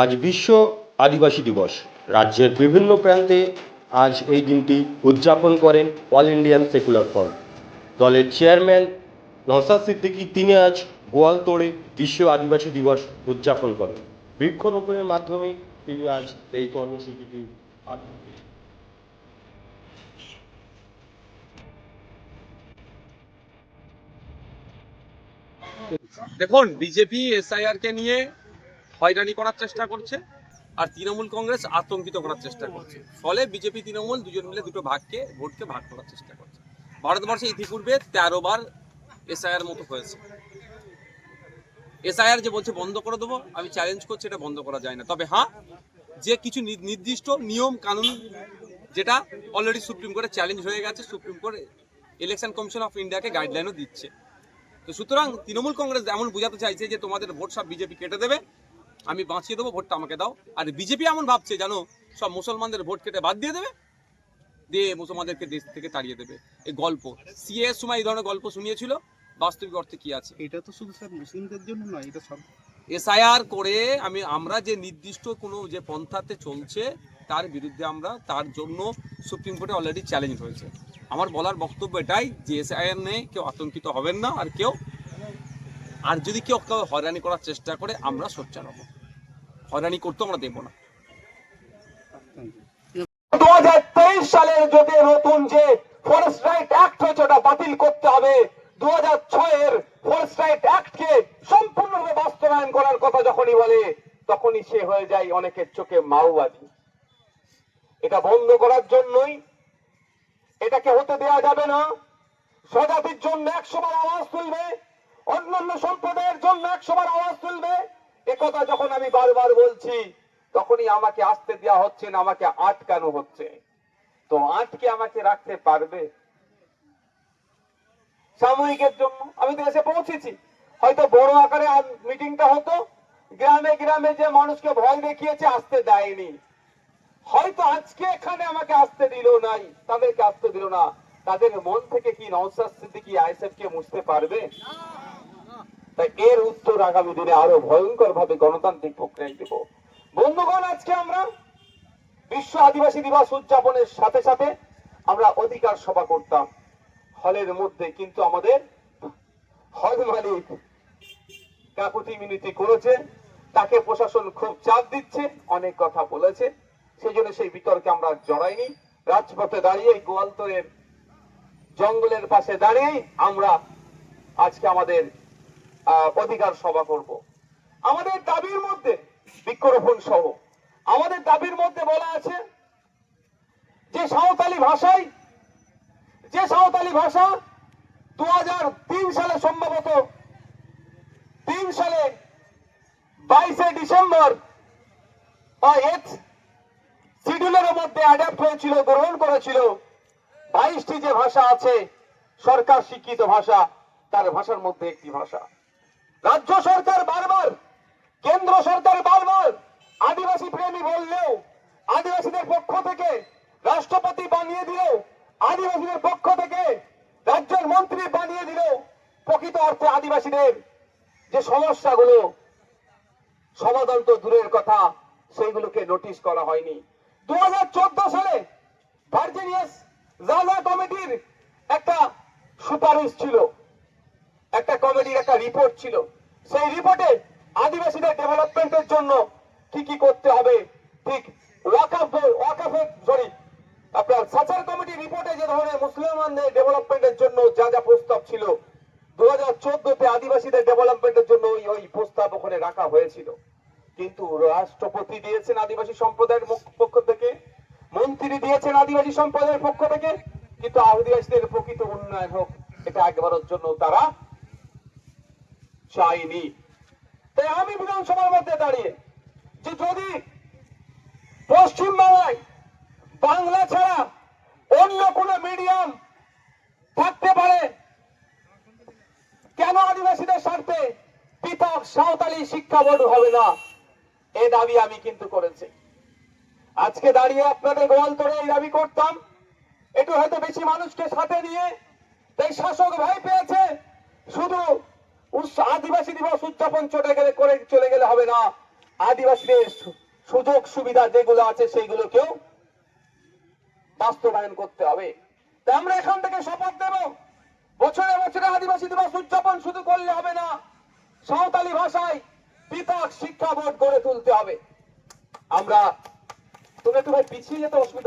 আজ বিশ্ব আদিবাসী দিবস। রাজ্যের বিভিন্ন প্রান্তে আজ এই দিনটি উদযাপন করেন অল ইন্ডিয়ান সেকুলার ফ্রন্ট দলের চেয়ারম্যান নসাদ সিদ্দিকী তিনি আজ গোয়ালতোড়ে বিশ্ব আদিবাসী দিবস উদযাপন করেন। বৃক্ষরোপণের মাধ্যমে তিনি আজ এই কর্মসূচিটি দেখুন, বিজেপি এসআইআর কে নিয়ে হয়রানি করার চেষ্টা করছে আর তৃণমূল কংগ্রেস আতঙ্কিত করার চেষ্টা করছে। ফলে বিজেপি তৃণমূল দুজন মিলে দুটো ভাগকে, ভোটকে ভাগ করার চেষ্টা করছে। ভারতবর্ষে ইতিপূর্বে তেরো বার এসআইআর মতো হয়েছে। এসআইআর যে বলছে বন্ধ করে দেবো, আমি চ্যালেঞ্জ করছি, এটা বন্ধ করা যায় না। তবে হ্যাঁ যে কিছু নির্দিষ্ট নিয়ম, কানুন যেটা অলরেডি সুপ্রিম কোর্টে চ্যালেঞ্জ হয়ে গেছে, supreme court election commission of ইন্ডিয়াকে গাইডলাইনও দিচ্ছে। তো সুতরাং তৃণমূল কংগ্রেস এমন বোঝাতে চাইছে যে তোমাদের ভোট সব বিজেপি কেটে দেবে আমি বাঁচিয়ে দেবো ভোটটা আমাকে দাও। আর বিজেপি এমন ভাবছে জানো সব মুসলমানদের ভোট কেটে বাদ দিয়ে দেবে? দিয়ে মুসলমানদেরকে দেশ থেকে তাড়িয়ে দেবে। এই গল্প সিএ সময় এই ধরনের গল্প শুনিয়েছিল। বাস্তবিক অর্থে কি আছে? এটা তো শুধু স্যার মুসলিমদের জন্য নয় এটা সব এসআইআর করে আমি আমরা যে নির্দিষ্ট কোনো যে পন্থাতে চলছে তার বিরুদ্ধে আমরা তার জন্য সুপ্রিম কোর্টে অলরেডি চ্যালেঞ্জ হয়েছে। আমার বলার বক্তব্য এটাই যে এসআইআর নিয়ে কেউ আতঙ্কিত হবেন না আর কেউ আর যদি কেউ কেউ হয়রানি করার চেষ্টা করে আমরা সোচ্চার হব। হয়রানি করতে আমরা দেবো না। দু হাজার তেইশ সালের যদি নতুন যে ফরেস্ট রাইট অ্যাক্ট হয়েছে, ওটা বাতিল করতে হবে দু হাজার ছয়ের ফরেস্ট রাইট অ্যাক্ট কে সম্পূর্ণভাবে বাস্তবায়ন করার কথা যখনই বলে, তখনই সে হয়ে যায় অনেকের চোখে মাওবাদী। এটা বন্ধ করার জন্যই, এটাকে হতে দেওয়া যাবে না। স্বজাতির জন্য একশো বার আওয়াজ তুলবে, অন্যান্য সম্প্রদায়ের জন্য একশো বার আওয়াজ তুলবে একথা যখন আমি বারবার বলছি, তখনই আমাকে আসতে দেওয়া হচ্ছে না, আমাকে আটকানো হচ্ছে। তো আটকে আমাকে রাখতে পারবে? সাময়িকের জন্য আমি তো এসে পৌঁছেছি। হয়তো বড় আকারে মিটিংটা হতো, গ্রামে গ্রামে যে মানুষকে ভয় দেখিয়েছে, আসতে দেয়নি। হয়তো আজকে এখানে আমাকে আসতে দিল নাই, তাদেরকে আসতে দিল না। তাদের মন থেকে কি নওসাদ সিদ্দিকী আইএসএফ কে মুছতে পারবে? তাই এর উত্তর আগামী দিনে আরও ভয়ঙ্কর ভাবে গণতান্ত্রিক প্রক্রিয়ায় দেব। বন্ধুগণ, আজকে আমরা বিশ্ব আদিবাসী দিবস উদযাপনের সাথে সাথে আমরা অধিকার সভা করতাম। হলের মধ্যে কিন্তু আমাদের হল মালিক কাকুতি মিনতি করেছে, তাকে প্রশাসন খুব চাপ দিচ্ছে, অনেক কথা বলেছে। সেই জন্য সেই বিতর্কে আমরা জড়াইনি। রাজপথে দাঁড়িয়ে গোয়ালতরের জঙ্গলের পাশে দাঁড়িয়েই আমরা আজকে আমাদের অধিকার সভা করব। আমাদের দাবির মধ্যে বৃক্ষরোপণ সহ, আমাদের দাবির মধ্যে বলা আছে যে সাঁওতালি ভাষায়, যে সাঁওতালি ভাষা দু সালে সম্ভবত তিন সালে বাইশে ডিসেম্বর বা এথ শিডিউলের মধ্যে অ্যাডাপ্ট হয়েছিল, গ্রহণ করেছিল। বাইশটি যে ভাষা আছে সরকার স্বীকৃত ভাষা, তার ভাষার মধ্যে একটি ভাষা। রাজ্য সরকার বারবার, কেন্দ্র সরকার বারবার আদিবাসী প্রেমী বললেও, আদিবাসীদের পক্ষ থেকে রাষ্ট্রপতি বানিয়ে দিল আদিবাসীদের পক্ষ থেকে রাজ্যের মন্ত্রী বানিয়ে দিল প্রকৃত অর্থে আদিবাসীদের যে সমস্যাগুলো, সমাধান তো দূরের কথা, সেইগুলোকে নোটিশ করা হয়নি। দু হাজার চোদ্দ সালে ভার্জিনিয়াস জাজা কমিটির একটা সুপারিশ ছিল। একটা কমিটির একটা রিপোর্ট ছিল। সেই রিপোর্টে আদিবাসীদের ডেভেলপমেন্টের জন্য কি কি করতে হবে? ঠিক রাখা হয়েছিল। কিন্তু রাষ্ট্রপতি দিয়েছেন আদিবাসী সম্প্রদায়ের পক্ষ থেকে, মন্ত্রী দিয়েছেন আদিবাসী সম্প্রদায়ের পক্ষ থেকে, কিন্তু আদিবাসীদের প্রকৃত উন্নয়ন হোক, এটা একবারের জন্য তারা চাইনি। তাই আমি বিধানসভার মধ্যে দাঁড়িয়ে যে যদি পশ্চিম বাংলায় বাংলা ছাড়া অন্য কোন মিডিয়াম থাকতে পারে, কেন আদিবাসীদের স্বার্থে পৃথক সাঁওতালি শিক্ষা বোর্ড হবে না? এ দাবি আমি কিন্তু করেছি। আজকে দাঁড়িয়ে আপনাদের গোয়াল গোয়ালতরে এই দাবি করতাম। একটু হয়তো বেশি মানুষকে সাথে নিয়ে তাই শাসক ভাই পেয়েছে। শুধু আদিবাসী দিবস উদযাপন চলে গেলে, করে চলে গেলে হবে না। আদিবাসীদের সুযোগ সুবিধা যেগুলো আছে সেগুলোকেও বাস্তবায়ন করতে হবে। তাই আমরা এখান থেকে শপথ নেব। বছরে বছরে আদিবাসী দিবস উদযাপন শুধু করলে হবে না, সাঁওতালি ভাষায় পৃথক শিক্ষা বোর্ড গড়ে তুলতে হবে। আমরা, তুমি একটু ভাই পিছিয়ে যেতে অসুবিধা